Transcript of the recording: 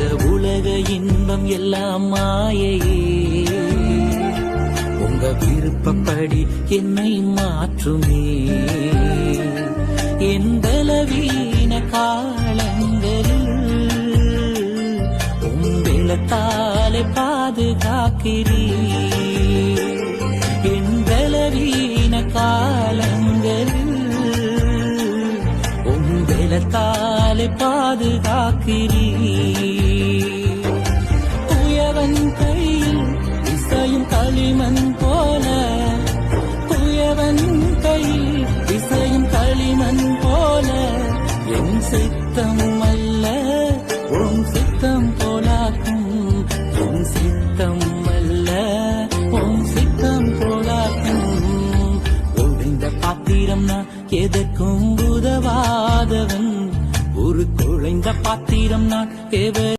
இந்த உலக இன்பம் எல்லாம் மாயையே. உங்க விருப்பப்படி என்னை மாற்றுமே. என் பலவீன காலங்களில் உங்களத்தாலே பாதுகாக்கிறீ என் பலவீன காலங்களில் உங்களத்தால் பாதுகாக்கிறீ உயவன் கையில் இசையும் களிமண் போல. புயவன் கையில் இசையும் களிமண் போல. என் சித்தம் அல்ல உன் சித்தம் போலாக்கும். உன் சித்தம் அல்ல உன் சித்தம் போலாக்கும். ஒழிந்த பாத்திரம் நான் எதற்கும் உதவாதவன். ஒரு குழைந்த பாத்திரம் நான் எவர்